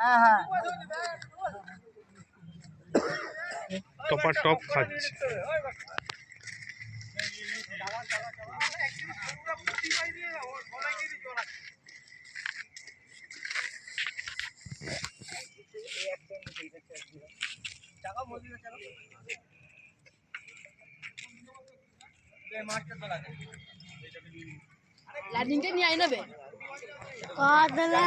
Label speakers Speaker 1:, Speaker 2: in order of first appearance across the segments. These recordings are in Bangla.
Speaker 1: হ্যাঁ হ্যাঁ
Speaker 2: টপা টপ খাচ্ছে
Speaker 3: লাইটিংটা নিয়ে আই নেবে
Speaker 4: কাতলা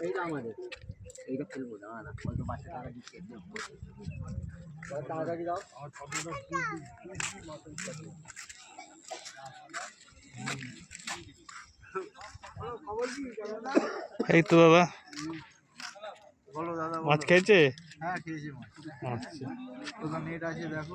Speaker 1: এইটা আমাদের এইটা ফেলব না না হয়তো বাচ্চা টাকা দিচ্ছে তাড়াতাড়ি দাও
Speaker 2: এই তো দাদা
Speaker 1: বলো দাদা
Speaker 2: মাছ খেয়েছে?
Speaker 1: হ্যাঁ খেয়েছি। মাছ
Speaker 2: আচ্ছা।
Speaker 1: ওখানে নেট আছে দেখো।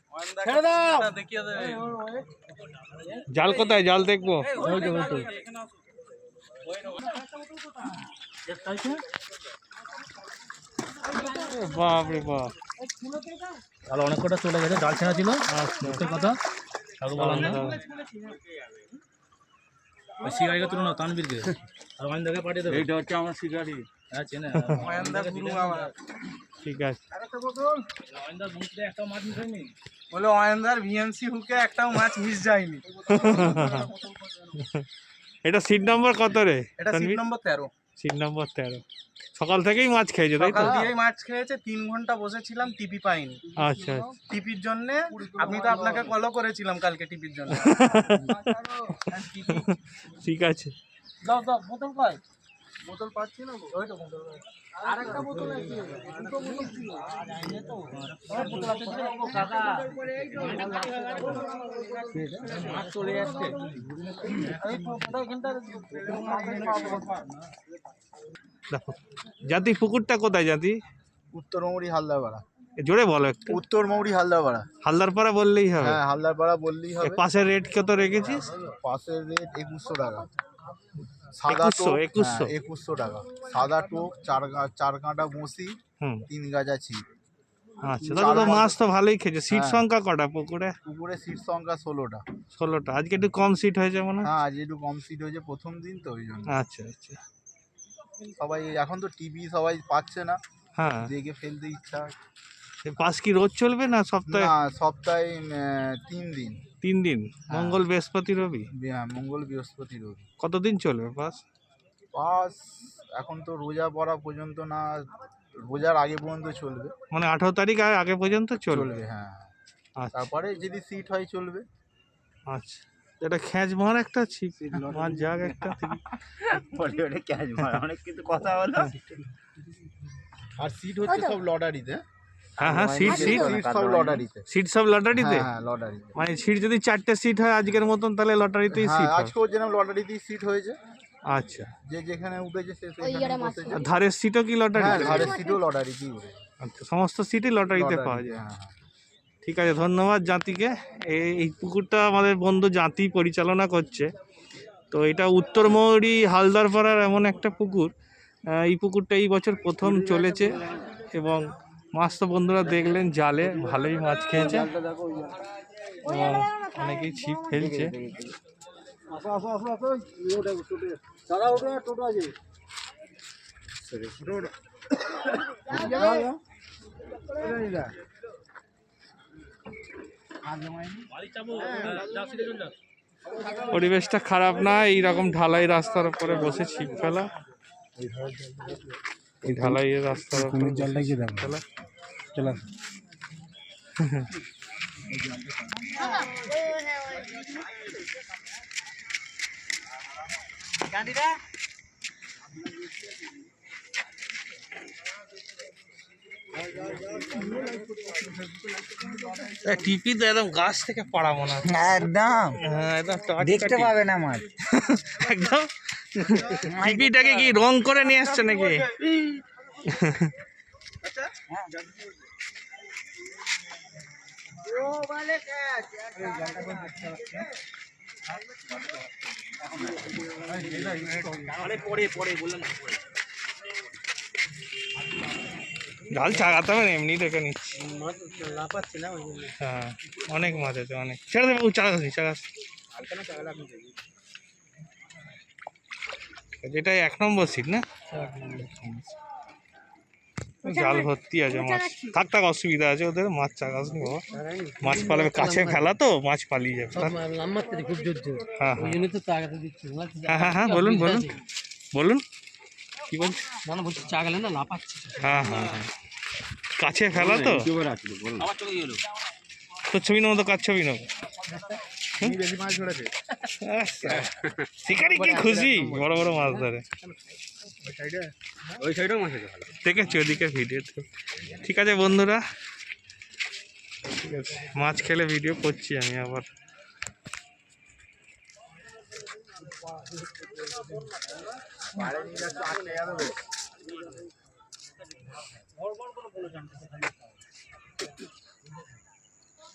Speaker 1: ছেড়ে দাও।
Speaker 2: জাল কোথায়? জাল দেখব। বাপ রে বাপ।
Speaker 5: তাহলে অনেক কটা চলে গেছে জাল ছেঁড়া ছিল।
Speaker 2: আচ্ছা।
Speaker 5: কথা। কাউকে বললাম না। ওই শিকারিকে তুলে নাও তানবীরকে। আর পাঠিয়ে দেবে।
Speaker 2: এইটা হচ্ছে আমার শিকারি।
Speaker 5: হ্যাঁ চেনে।
Speaker 2: ঠিক আছে।
Speaker 5: একটা মাছ
Speaker 1: বলে অয়েন্দার ভিএমসি হুকে একটাও মাছ মিস যায়নি।
Speaker 2: এটা সিট নম্বর কত রে?
Speaker 1: এটা সিট নম্বর তেরো।
Speaker 2: সিট নম্বর তেরো। সকাল থেকেই মাছ খেয়েছে তাই তো?
Speaker 1: সকাল দিয়েই মাছ খেয়েছে তিন ঘণ্টা বসেছিলাম টিপি পাইনি।
Speaker 2: আচ্ছা
Speaker 1: টিপির জন্য আমি তো আপনাকে কলও করেছিলাম কালকে টিপির জন্য।
Speaker 2: ঠিক আছে।
Speaker 1: দাও দাও বোতল পাই বোতল পাচ্ছি না ওই তো বোতল আরেকটা বোতল আছে দুটো বোতল ছিল। ওই বোতল আছে কাকা মাছ চলে যাচ্ছে এই তো এখানটা?
Speaker 2: দেখো জাতি পুকুরটা কোথায় জাতি?
Speaker 6: উত্তর মৌরি হালদারপাড়া।
Speaker 2: এ জোরে বলো একটু।
Speaker 6: উত্তর মৌরি হালদারপাড়া।
Speaker 2: হালদারপাড়া বললেই হবে।
Speaker 6: হ্যাঁ হালদারপাড়া বললেই হবে।
Speaker 2: পাশের রেট কত রেখেছিস?
Speaker 6: পাশের রেট একুশশো টাকা। সাদা
Speaker 2: 2100,
Speaker 6: টোপ
Speaker 2: 2100
Speaker 6: হ্যাঁ, একুশশো টাকা। সাদা টোপ চার চার কাঁটা বসি তিন গাজা ছিপ।
Speaker 2: আচ্ছা তো মাছ তো ভালোই খেয়েছে। সিট
Speaker 6: হ্যাঁ।
Speaker 2: সংখ্যা কটা পুকুরে?
Speaker 6: পুকুরে সিট সংখ্যা ষোলোটা।
Speaker 2: ষোলোটা। আজকে একটু কম সিট হয়েছে মনে হয়?
Speaker 6: আজ একটু কম সিট হয়েছে প্রথম দিন তো ওই জন্য।
Speaker 2: আচ্ছা আচ্ছা।
Speaker 6: সবাই এখন তো টিভি সবাই পাচ্ছে না।
Speaker 2: হ্যাঁ।
Speaker 6: দেখে ফেলতে ইচ্ছা।
Speaker 2: পাস কি রোজ চলবে না সপ্তাহে?
Speaker 6: সপ্তাহে তিন দিন।
Speaker 2: তিন দিন? মঙ্গল বৃহস্পতি রবি?
Speaker 6: হ্যাঁ মঙ্গল বৃহস্পতি রবি।
Speaker 2: কতদিন চলবে পাস
Speaker 6: পাস এখন তো রোজা পড়া পর্যন্ত না রোজার আগে পর্যন্ত চলবে।
Speaker 2: মানে আঠারো তারিখ আর আগে পর্যন্ত চলবে?
Speaker 6: চলবে হ্যাঁ।
Speaker 2: আচ্ছা।
Speaker 6: তারপরে যদি সিট হয় চলবে।
Speaker 2: আচ্ছা। এটা খ্যাঁচ মার একটা ছিপ। মার যাক একটা।
Speaker 1: খ্যাঁচ অনেক কিন্তু কথা হলো।
Speaker 6: আর সিট হচ্ছে সব লটারিতে
Speaker 2: হ্যাঁ হ্যাঁ সিট সিট
Speaker 6: সিট সব লটারিতে
Speaker 2: সিট সব লটারিতে
Speaker 6: হ্যাঁ হ্যাঁ লটারিতে
Speaker 2: মানে সিট যদি চারটে সিট হয় আজকের মতন তাহলে লটারিতেই
Speaker 6: হ্যাঁ
Speaker 2: সিট হয়?
Speaker 6: আজকেও যেরকম লটারিতেই সিট হয়েছে।
Speaker 2: আচ্ছা।
Speaker 6: যে যেখানে উঠেছে সে সেখানে
Speaker 2: ধারের সিটও কি
Speaker 6: হ্যাঁ
Speaker 2: লটারিতে
Speaker 6: ধারের সিটও লটারিতেই
Speaker 2: আচ্ছা সমস্ত সিটই লটারিতে পাওয়া যায়।
Speaker 6: হ্যাঁ হ্যাঁ।
Speaker 2: ঠিক আছে ধন্যবাদ জাতিকে। এই এই পুকুরটা আমাদের বন্ধু জাতি পরিচালনা করছে। তো এটা উত্তর মৌরি হালদারপাড়ার এমন একটা পুকুর। এই পুকুরটা এই বছর প্রথম চলেছে এবং মাছ তো বন্ধুরা দেখলেন জালে ভালোই মাছ খেয়েছে। এবং অনেকেই ছিপ ফেলছে। পরিবেশটা খারাপ না এইরকম ঢালাই রাস্তার উপরে বসে ছিপ ফেলা। এই ঢালাইয়ের রাস্তার উপরে জলটা কি ফেলা
Speaker 1: চলা।
Speaker 2: টিপি তো একদম গাছ থেকে পড়া মনে হয়
Speaker 1: একদম।
Speaker 2: হ্যাঁ একদম
Speaker 1: দেখতে পাবে না মাছ।
Speaker 2: একদম। টিপিটাকে কি রং করে নিয়ে আসছে নাকি? জাল চাগাতে হবে না, এমনি দেখে নিচ্ছি। হ্যাঁ অনেক মাছ আছে অনেক। ছেড়ে দেবে চাগাস নি, চাগাস। যেটা এক নম্বর সিট না? জাল ভর্তি আছে মাছ। থাক থাক অসুবিধা আছে ওদের মাছ চাগাস নি বাবা। মাছ পালাবে কাছে ফেলা তো মাছ পালিয়ে যাবে। থাক।
Speaker 1: খুব জোর জোর।
Speaker 2: হ্যাঁ হ্যাঁ। হ্যাঁ হ্যাঁ হ্যাঁ বলুন বলুন। বলুন। কি বলছে?
Speaker 1: না না বলছি চাগালে না লাফাচ্ছে।
Speaker 2: হ্যাঁ হ্যাঁ হ্যাঁ। কাছে ফেলা তো? তোর ছবি নেব তো কার ছবি নেব?
Speaker 6: বেশি মাছ ধরেছে।
Speaker 2: শিকারি কি খুশি? বড় বড় মাছ ধরে।
Speaker 5: ওই সাইডেও মাছ আছে ভালো।
Speaker 2: দেখেছি ওদিকে ভিডিও ঠিক আছে বন্ধুরা ঠিক আছে মাছ খেলে ভিডিও করছি আমি আবার।
Speaker 6: বাইরে নিয়ে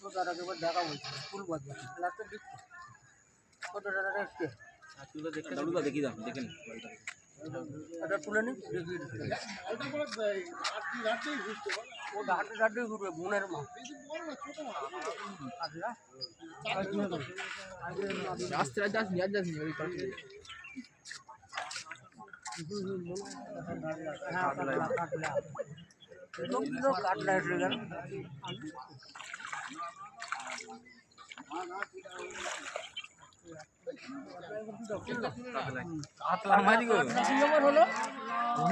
Speaker 6: যাচ্ছে আটকে যাবে
Speaker 1: দেখা বলছি ফুল বাজবে লাস্টে দিচ্ছি কত টাকা রেখে
Speaker 5: দাদুদা দেখি দাও দেখে নি
Speaker 1: এটা তুলে নি দেখিয়ে দিচ্ছি ও ঘাটে ঘাটে ঘুরবে বোনের মা আস্তে যাস নি যাস নি ওই পাশে কাটলা এসে গেল হলো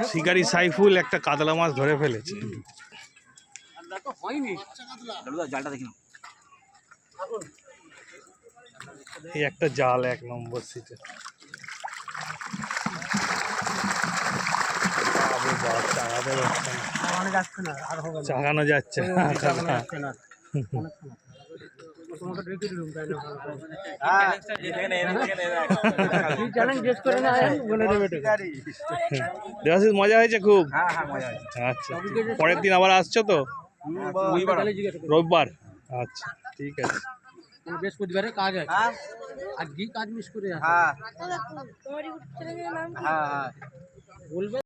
Speaker 2: শিকারি সাইফুল একটা কাতলা মাছ ধরে ফেলেছে। এই একটা জাল এক নম্বর সিটে চাগাতে যাচ্ছে না।
Speaker 1: না? গেস করে না বলে দেবে
Speaker 2: দেবাশিস মজা হয়েছে খুব?
Speaker 6: হ্যাঁ হ্যাঁ মজা আছে
Speaker 2: আচ্ছা পরের দিন আবার আসছো তো? রবিবার। আচ্ছা ঠিক আছে।
Speaker 1: বৃহস্পতিবারে কাজ আছে। আজকেই কাজ মিস করে
Speaker 6: হ্যাঁ? হ্যাঁ। হ্যাঁ।
Speaker 1: বলবে